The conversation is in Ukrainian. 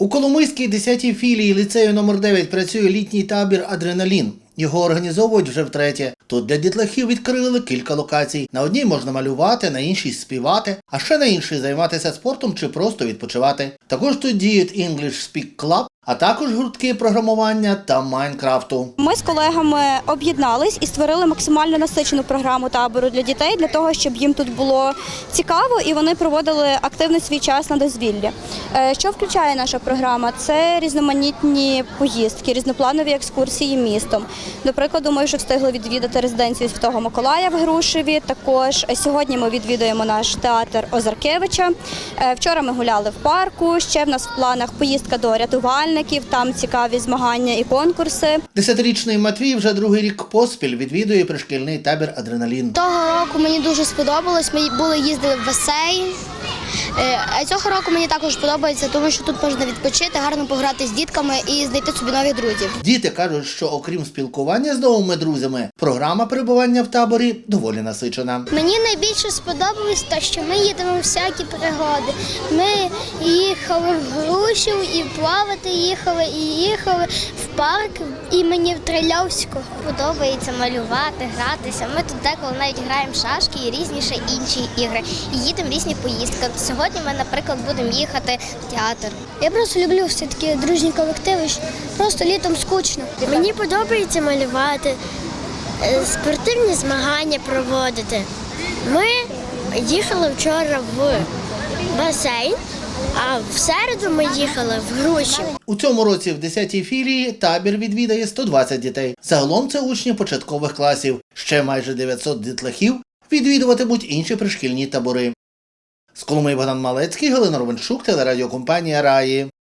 У Коломийській 10-й філії ліцею номер 9 працює літній табір Адреналін. Його організовують вже втретє. Тут для дітлахів відкрили кілька локацій. На одній можна малювати, на іншій співати, а ще на іншій займатися спортом чи просто відпочивати. Також тут діють English Speak Club, а також гуртки програмування та Майнкрафту. Ми з колегами об'єднались і створили максимально насичену програму табору для дітей для того, щоб їм тут було цікаво і вони проводили активний свій час на дозвіллі. Е, Що включає наша програма? Це різноманітні поїздки, різнопланові екскурсії містом. До прикладу, ми вже встигли відвідати резиденцію Святого Миколая в Грушеві. Також е, сьогодні ми відвідуємо наш театр Озаркевича. Е, Вчора ми гуляли в парку. Ще в нас в планах поїздка до рятувальників. Там цікаві змагання і конкурси. Десятирічний Матвій вже другий рік поспіль відвідує пришкільний табір Адреналін. Того року мені дуже сподобалось. Ми були їздили в басейн. Е, А цього року мені також подобається, тому що тут можна відпочити, гарно пограти з дітками і знайти собі нових друзів. Діти кажуть, що окрім спілкування з новими друзями, програма перебування в таборі доволі насичена. Мені найбільше сподобалось те, що ми їдемо в всякі пригоди. Ми їхали в Грушів і плавати їхали, і їхали в парк імені Трильовського. Подобається малювати, гратися. Ми тут деколи навіть граємо шашки і різні інші ігри. І їдемо різні поїздки. Сьогодні ми, наприклад, будемо їхати в театр. Я просто люблю все такі дружні колективи. Просто літом скучно. Мені подобається малювати, е, спортивні змагання проводити. Ми їхали вчора в басейн, а в середу ми їхали в груші. У цьому році в 10-й філії табір відвідає 120 дітей. Загалом це учні початкових класів. Ще майже 900 дітлахів відвідуватимуть інші пришкільні табори. З Коломиї Богдан Малецький, Галина Ровенчук, телерадіокомпанія Раї.